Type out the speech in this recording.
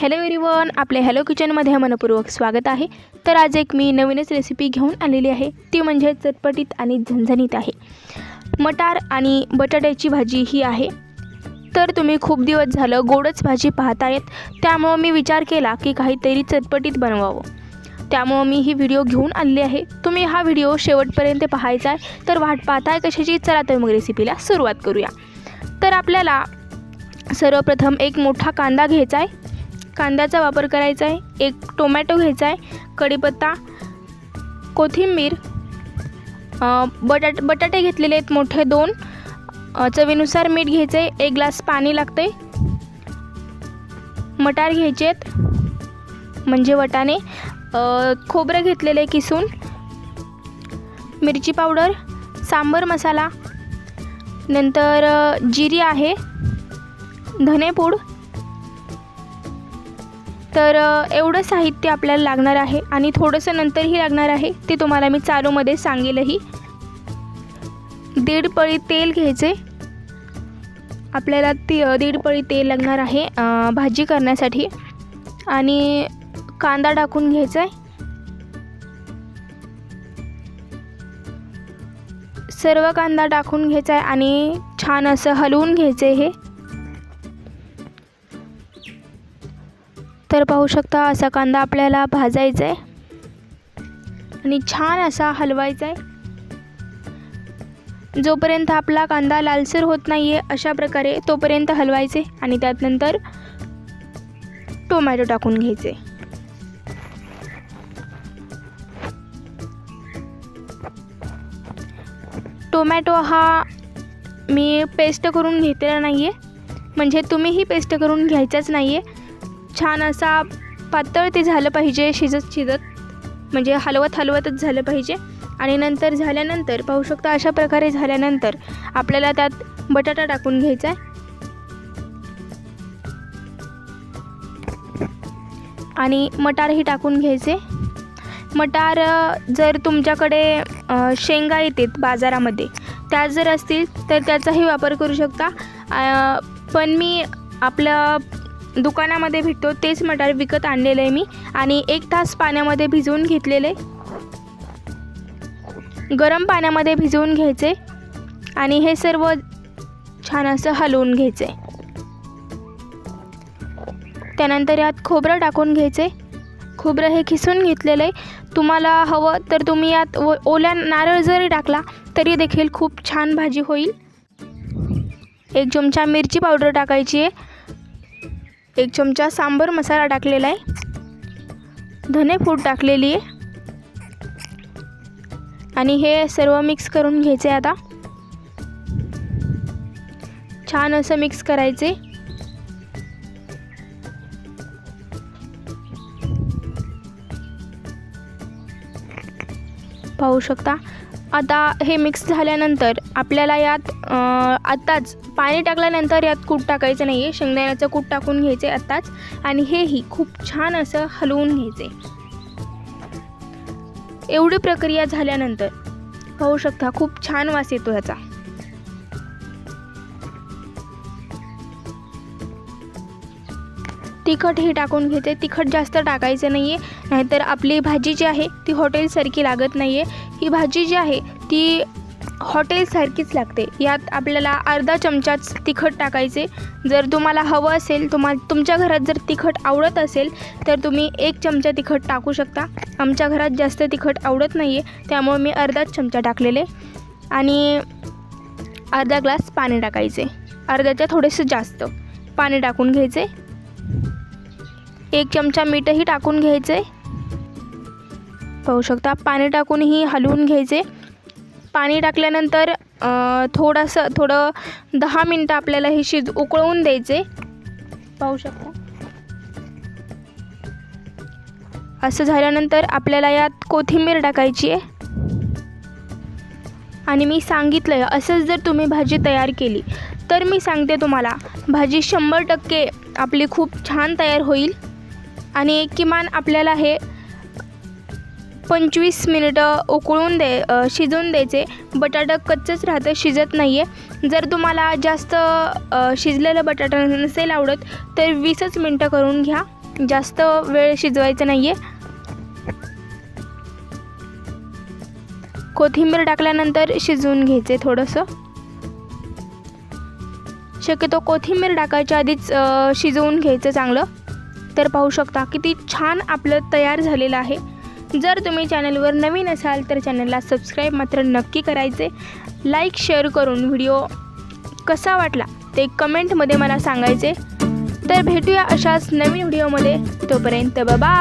Hello everyone आपल्या hello किचनमध्ये मनपूर्वक स्वागत आहे. तर आज एक मी नवीनच रेसिपी घेऊन आलेली आहे. ती म्हणजे चटपटीत आणि झणझणीत आहे. मटार आणि बटाट्याची भाजी ही आहे. तर तुम्ही खूप दिवस झालं गोडच भाजी पाहतायत. त्यामुळं मी विचार केला की काहीतरी चटपटीत बनवावं. त्यामुळं मी ही व्हिडिओ घेऊन आणली आहे. तुम्ही हा व्हिडिओ शेवटपर्यंत पाहायचा आहे. तर वाट पाहताय कशाची? चला तर मग रेसिपीला सुरुवात करूया. तर आपल्याला सर्वप्रथम एक मोठा कांदा घ्यायचा आहे. कांद्याचा वापर करायचा आहे. एक टोमॅटो घ्यायचा आहे. कढीपत्ता कोथिंबीर बटाट बटाटे घेतलेले आहेत मोठे दोन. चवीनुसार मीठ घ्यायचं आहे एक ग्लास पाणी लागते मटार घ्यायचे आहेत. म्हणजे वटाणे. खोबरं घेतलेले किसून. मिरची पावडर सांबर मसाला. नंतर जिरी आहे. धनेपूड. तर एवढं साहित्य आपल्याला लागणार आहे आणि थोडंसं नंतरही लागणार आहे ते तुम्हाला मी चालूमध्ये सांगेलही. दीड पळी तेल घ्यायचे. आपल्याला ती दीड पळी तेल लागणार आहे भाजी करण्यासाठी. आणि कांदा टाकून घ्यायचा आहे. सर्व कांदा टाकून घ्यायचा आहे आणि छान असं हलवून घ्यायचं आहे हे. तर पाहू शकता असा कांदा आपल्याला भाजायचा आहे. आणि छान असा हलवायचा आहे. जोपर्यंत आपला कांदा लालसर होत नाही आहे अशा प्रकारे तोपर्यंत हलवायचे आणि त्यात नंतर टोमॅटो टाकून घ्यायचे. टोमॅटो हा मी पेस्ट करून घेतलेला नाही आहे म्हणजे तुम्हीही पेस्ट करून घ्यायचाच नाही आहे छान असा पातळ ते झालं पाहिजे शिजत शिजत. म्हणजे हलवत हलवतच झालं पाहिजे. आणि नंतर झाल्यानंतर पाहू शकता अशा प्रकारे झाल्यानंतर आपल्याला त्यात बटाटा टाकून घ्यायचा आहे. आणि मटारही टाकून घ्यायचे. मटार जर तुमच्याकडे शेंगा येतात बाजारामध्ये त्या जर असतील तर त्याचाही वापर करू शकता. पण मी आपलं दुकानामध्ये भेटतो तेच मटार विकत आणलेलं आहे मी. आणि एक तास पाण्यामध्ये भिजवून घेतलेले. गरम पाण्यामध्ये भिजवून घ्यायचे. आणि हे सर्व छान असं हलवून घ्यायचे. त्यानंतर यात खोबरं टाकून घ्यायचे. खोबरं हे खिसून घेतलेलं आहे. तुम्हाला हवं तर तुम्ही यात ओ ओल्या नारळ जरी टाकला तरी देखील खूप छान भाजी होईल. एक चमचा मिरची पावडर टाकायची आहे. एक चमचा सांबर मसाला टाकलेला आहे. धनेपूड टाकलेली आहे. आणि हे सर्व मिक्स करून घ्यायचे आता. छान असं मिक्स करायचे. पाहू शकता. आता हे मिक्स झाल्यानंतर आपल्याला यात आत्ताच पाणी टाकल्यानंतर यात कूट टाकायचं नाही आहे शेंगदाण्याचं कूट टाकून घ्यायचे आत्ताच आणि हेही खूप छान असं हलवून घ्यायचे. एवढी प्रक्रिया झाल्यानंतर पाहू शकता खूप छान वास येतो ह्याचा. तिखट हे टाकून घेते. तिखट जास्त टाकायचं नाही आहे नाहीतर आपली भाजी जी आहे ती हॉटेलसारखी लागत नाही आहे ही भाजी जी आहे ती हॉटेलसारखीच लागते. यात आपल्याला अर्धा चमचाच तिखट टाकायचे. जर तुम्हाला हवं असेल तुम्हा तुमच्या घरात जर तिखट आवडत असेल तर तुम्ही एक चमचा तिखट टाकू शकता. आमच्या घरात जास्त तिखट आवडत नाही आहे त्यामुळे मी अर्धाच चमचा टाकलेले. आणि अर्धा ग्लास पाणी टाकायचे. अर्ध्याच्या थोडेसे जास्त पाणी टाकून घ्यायचे. एक चमचा मीठही टाकून घ्यायचे. पाहू शकता पाणी टाकूनही हलवून घ्यायचे. पाणी टाकल्यानंतर थोडंसं थोडं दहा मिनटं आपल्याला हे शिज उकळवून द्यायचे. पाहू शकता. असं झाल्यानंतर आपल्याला यात कोथिंबीर टाकायची आहे. आणि मी सांगितलं आहे असंच जर तुम्ही भाजी तयार केली तर मी सांगते तुम्हाला. भाजी शंभर टक्के आपली खूप छान तयार होईल. आणि किमान आपल्याला हे पंचवीस मिनिटं उकळून दे शिजवून द्यायचे. बटाटा कच्चंच राहतं शिजत नाही आहे जर तुम्हाला जास्त शिजलेलं बटाटा नसेल आवडत तर वीसच मिनटं करून घ्या. जास्त वेळ शिजवायचं नाही आहे कोथिंबीर टाकल्यानंतर शिजवून घ्यायचे थोडंसं. शक्यतो कोथिंबीर टाकायच्या आधीच शिजवून घ्यायचं चांगलं. तर पाहू शकता किती छान आपलं तयार झालेलं आहे. जर तुम्ही चॅनलवर नवीन असाल तर चॅनलला सबस्क्राईब मात्र नक्की करायचे. लाईक शेअर करून व्हिडिओ कसा वाटला ते कमेंटमध्ये मला सांगायचे. तर भेटूया अशाच नवीन व्हिडिओमध्ये. तोपर्यंत बाबा